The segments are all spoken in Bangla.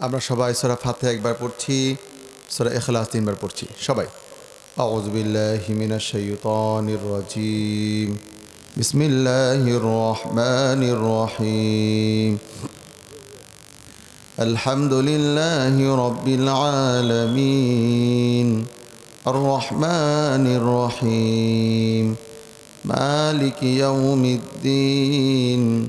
আমরা সবাই সোরা ফাতে একবার পড়ছি সোরা এখলাস তিনবার পড়ছি সবাই أعوذ بالله من الشيطان الرجيم بسم الله الرحمن الرحيم الحمد لله رب العالمين الرحمن الرحيم مالك يوم الدين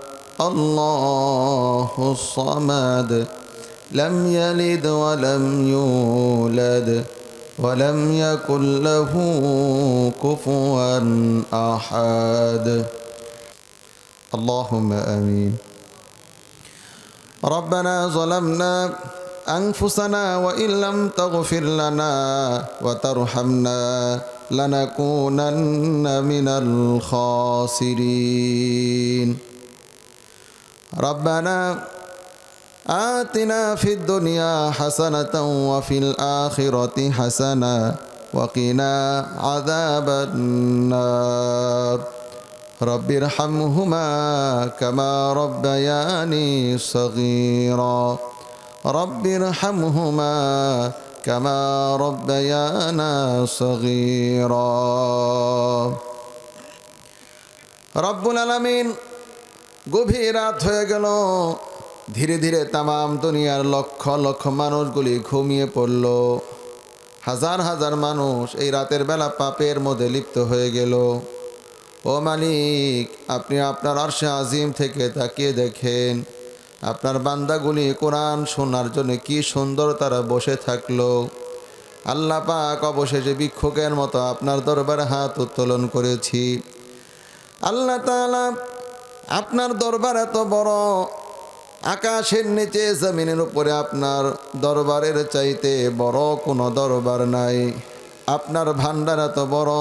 الله الصمد لم يلد ولم يولد ولم يكن له كفوا أحد. اللهم آمين. ربنا ظلمنا أنفسنا وإن لم تغفر لنا وترحمنا لنكونن من الخاسرين. ربنا آتنا في الدنيا حسنة وفي الآخرة حسنة وقنا عذاب النار. رب ارحمهما كما ربياني صغيرا. رب ارحمهما كما ربيانا صغيرا. رب العالمين. গভীর রাত হয়ে গেল। ধীরে ধীরে তামাম দুনিয়ার লক্ষ লক্ষ মানুষগুলি ঘুমিয়ে পড়ল। হাজার হাজার মানুষ এই রাতের বেলা পাপের মধ্যে লিপ্ত হয়ে গেল। ও মালিক, আপনি আপনার আরশে আজিম থেকে তাকিয়ে দেখেন। আপনার বান্দাগুলি কোরআন শোনার জন্য কি সুন্দর তারা বসে থাকল। আল্লাহ পাক অবশেষে ভিক্ষুকের মতো আপনার দরবারে হাত উত্তোলন করেছি। আল্লাহ তাআলা আপনার দরবার এত বড়, আকাশের নিচে জমিনের উপরে আপনার দরবারের চাইতে বড় কোনো দরবার নাই। আপনার ভান্ডার এত বড়,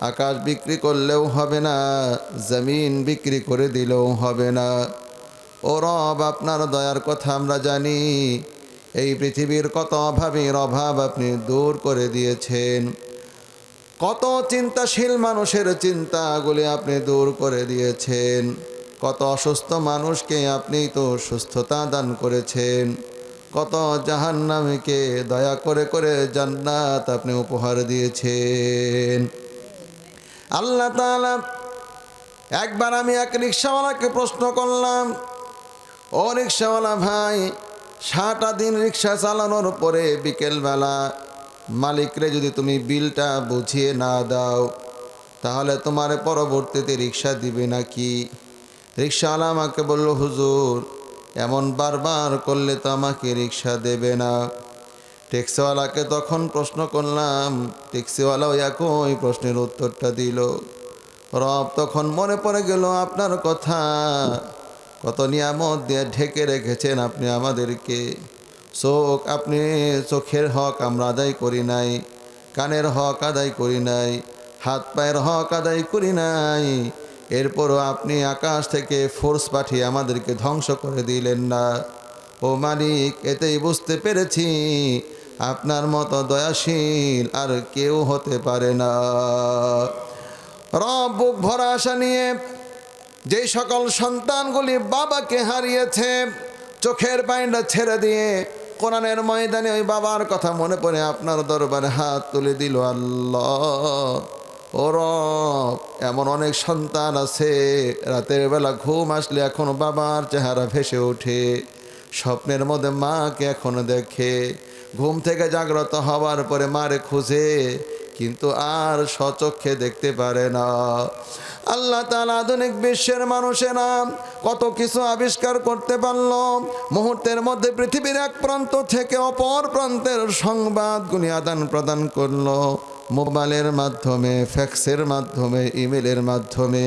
আকাশ বিক্রি করলেও হবে না, জমিন বিক্রি করে দিলেও হবে না। ও রব, আপনার দয়ার কথা আমরা জানি। এই পৃথিবীর কত অভাবের অভাব আপনি দূর করে দিয়েছেন। কত চিন্তাশীল মানুষের চিন্তাগুলি আপনি দূর করে দিয়েছেন। কত অসুস্থ মানুষকে আপনি তো সুস্থতা দান করেছেন। কত জাহান্নামীকে দয়া করে করে জান্নাত আপনি উপহার দিয়েছেন। আল্লাহ একবার আমি এক রিক্সাওয়ালাকে প্রশ্ন করলাম, ও রিক্সাওয়ালা ভাই, সারাটা দিন রিক্সা চালানোর পরে বিকেলবেলা মালিকরে যদি তুমি বিলটা বুঝিয়ে না দাও, তাহলে তোমার পরবর্তীতে রিক্সা দিবে নাকি? রিক্সাওয়ালা আমাকে বলল, হুজুর, এমন বারবার করলে তো আমাকে রিক্সা দেবে না। ট্যাক্সিওয়ালাকে তখন প্রশ্ন করলাম, ট্যাক্সিওয়ালাও একই প্রশ্নের উত্তরটা দিল। রব তখন মনে পড়ে গেল, আপনার কথা কত নিয়ামত দিয়ে ঢেকে রেখেছেন আপনি আমাদেরকে। চোখ আপনি চোখের হক আমরা আদায় করি নাই, কানের হক আদায় করি নাই, হাত পায়ের হক আদায় করি নাই, এরপরও আপনি আকাশ থেকে ফোর্স পাঠিয়ে আমাদেরকে ধ্বংস করে দিলেন না। ও মালিক, এতেই বুঝতে পেরেছি, আপনার মতো দয়াশীল আর কেউ হতে পারে না। রব বুক ভরা আশা নিয়ে যেই সকল সন্তানগুলি বাবাকে হারিয়েছে, চোখের পাইনটা ছেড়ে দিয়ে কোরআনের ময়দানে ওই বাবার কথা মনে পড়ে, আপনার দরবারে হাত তুলে দিল আল্লাহ। ও রব, এমন অনেক সন্তান আছে, রাতের বেলা ঘুম আসলে এখন বাবার চেহারা ভেসে ওঠে। স্বপ্নের মধ্যে মাকে এখনও দেখে, ঘুম থেকে জাগ্রত হওয়ার পরে মারে খুঁজে কিন্তু আর সচক্ষে দেখতে পারে না। আল্লাহ তালা আধুনিক বিশ্বের মানুষেরা কত কিছু আবিষ্কার করতে পারল। মুহূর্তের মধ্যে পৃথিবীর এক প্রান্ত থেকে অপর প্রান্তের সংবাদগুলি আদান প্রদান করল। মোবাইলের মাধ্যমে, ফ্যাক্সের মাধ্যমে, ইমেলের মাধ্যমে।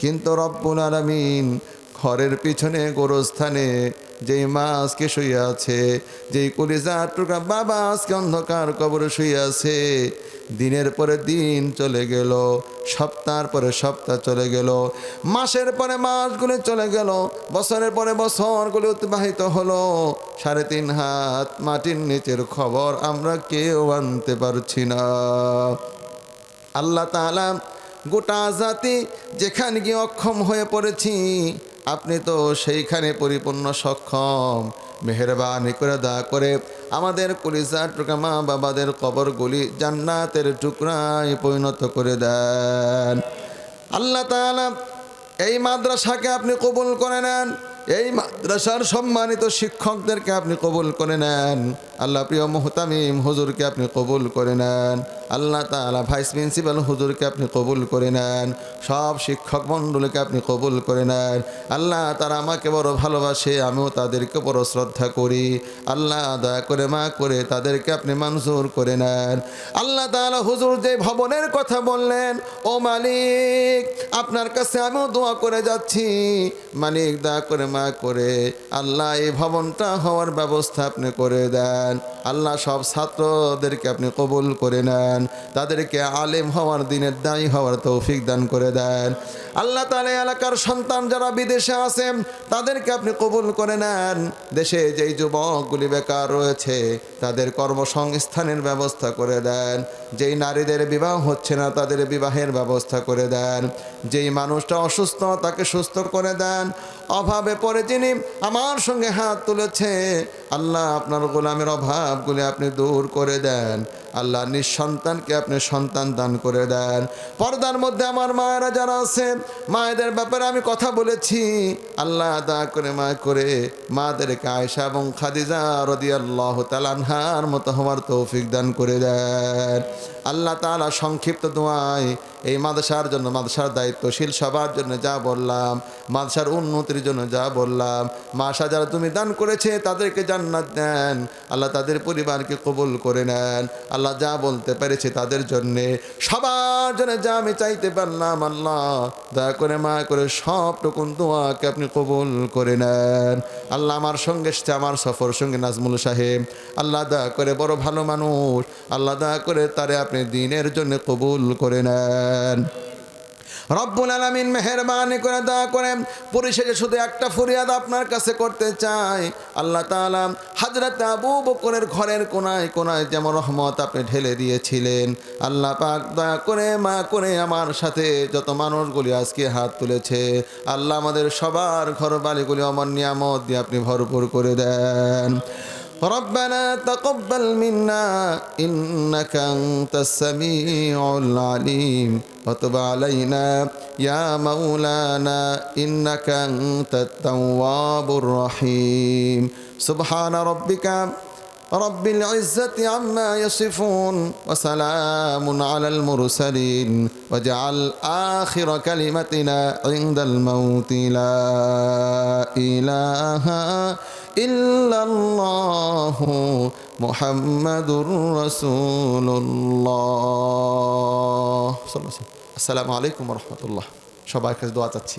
কিন্তু রব্বুল আলমিন ঘরের পিছনে, গোরস্থানে যেই মা আজকে শুয়ে আছে, যেই কলিজা টুকা বাবা আজকে অন্ধকার কবরে শুয়ে আছে দিনের পরে দিন চলে গেল, সপ্তাহের পরে সপ্তাহ চলে গেল, মাসের পরে মাসগুলি চলে গেল, বছরের পরে বছরগুলি অতিবাহিত হলো। সাড়ে তিন হাত মাটির নিচের খবর আমরা কেউ আনতে পারছি না। আল্লাহ তাআলা গোটা জাতি যেখানে গিয়ে অক্ষম হয়ে পড়েছি, আপনি তো সেইখানে পরিপূর্ণ সক্ষম, মেহরবানি করে দয়া করে আমাদের কলিজার টুকরা মা বাবাদের কবরগুলি জান্নাতের টুকরায় পরিণত করে দেন। আল্লাহ তাআলা এই মাদ্রাসাকে আপনি কবুল করে নেন, এই মাদ্রাসার সম্মানিত শিক্ষকদেরকে আপনি কবুল করে নেন, আল্লাহ প্রিয় মোহতামিম হুজুরকে আপনি কবুল করে নেন, আল্লাহ তাআলা ভাইস প্রিন্সিপাল হুজুরকে আপনি কবুল করে নেন, সব শিক্ষক মণ্ডলীকে আপনি কবুল করে নেন, আল্লাহ তারা আমাকে বড় ভালোবাসে, আমিও তাদেরকে বড় শ্রদ্ধা করি, আল্লাহ দয়া করে মা করে তাদেরকে আপনি মঞ্জুর করে নেন, আল্লাহ তাআলা হুজুর যে ভবনের কথা বললেন, ও মালিক, আপনার কাছে আমিও দোয়া করে যাচ্ছি। মালিক দা করে মা করে। আল্লাহ এই ভবনটা হওয়ার ব্যবস্থা আপনি করে দেন। আল্লাহ সব ছাত্রদেরকে আপনি কবুল করে নেন। তাদেরকে আলেম হওয়ার দিনের দায়ী হওয়ার তৌফিক দান করে দেন। আল্লাহ তালা এলাকার সন্তান যারা বিদেশে আছেন তাদেরকে আপনি কবুল করে নেন। দেশে যেই যুবকগুলি বেকার রয়েছে, তাদের কর্মসংস্থানের ব্যবস্থা করে দেন। যেই নারীদের বিবাহ হচ্ছে না, তাদের বিবাহের ব্যবস্থা করে দেন। যেই মানুষটা অসুস্থ, তাকে সুস্থ করে দেন। অভাবে পড়ে যিনি আমার সঙ্গে হাত তুলেছে, আল্লাহ আপনার গোলামের অভাবগুলি আপনি দূর করে দেন। আল্লাহ নিঃসন্তানকে আপনি সন্তান দান করে দেন। পর্দার মধ্যে আমার মায়েরা যারা আছে, মায়েদের ব্যাপারে আমি কথা বলেছি। আল্লাহ দা করে মা করে মাদেরকে আয়সা এবং খাদিজা রদি আল্লাহ তালানহার মতো হওয়ার তৌফিক দান করে দেন। আল্লাহ তালা সংক্ষিপ্ত দোয়ায় এই মাদ্রাসার জন্য, মাদ্রাসার দায়িত্বশীল সবার জন্য যা বললাম, মাদ্রাসার উন্নতির জন্য যা বললাম মাসা যারা তুমি দান করেছে তাদেরকে জান্নাত দেন। আল্লাহ তাদের পরিবারকে কবুল করে নেন। আল্লাহ যা বলতে পেরেছে তাদের জন্যে। সবার জন্য যা আমি চাইতে পারলাম, আল্লাহ, দয়া করে মা করে সব টুকুন দোয়াকে আপনি কবুল করে নেন। আল্লাহ আমার সঙ্গে এসছে, আমার সফর সঙ্গে নাজমুল সাহেব। আল্লাহ দয়া করে বড় ভালো মানুষ, আল্লাহ দয়া করে তারে আপনি দিনের জন্য কবুল করে নেন। রব্বুল আলমিন মেহরবানি করে দয়া করে পরিশেষে শুধু একটা ফরিয়াদ আপনার কাছে করতে চাই। আল্লাহ তাআলা হাজরত আবু বকরের ঘরের কোনায় কোনায় যেমন রহমত আপনি ঢেলে দিয়েছিলেন, আল্লাহ পাক দয়া করে মা করে আমার সাথে যত মানুষগুলি আজকে হাত তুলেছে, আল্লাহ আমাদের সবার ঘর বালিগুলি আমার নিয়ামত দিয়ে আপনি ভরপুর করে দেন। ربنا تقبل منا إنك أنت السميع العليم وتب علينا يا مولانا إنك أنت التواب الرحيم. سبحان ربك رب العزة عما يصفون وسلام على المرسلين. واجعل آخر كلمتنا عند الموت. لا إله إلا ইল্লাল্লাহ মুহাম্মাদুর রাসূলুল্লাহ। আসসালামু আলাইকুম রাহমাতুল্লাহ। সবার কাছে দোয়া চাচ্ছি।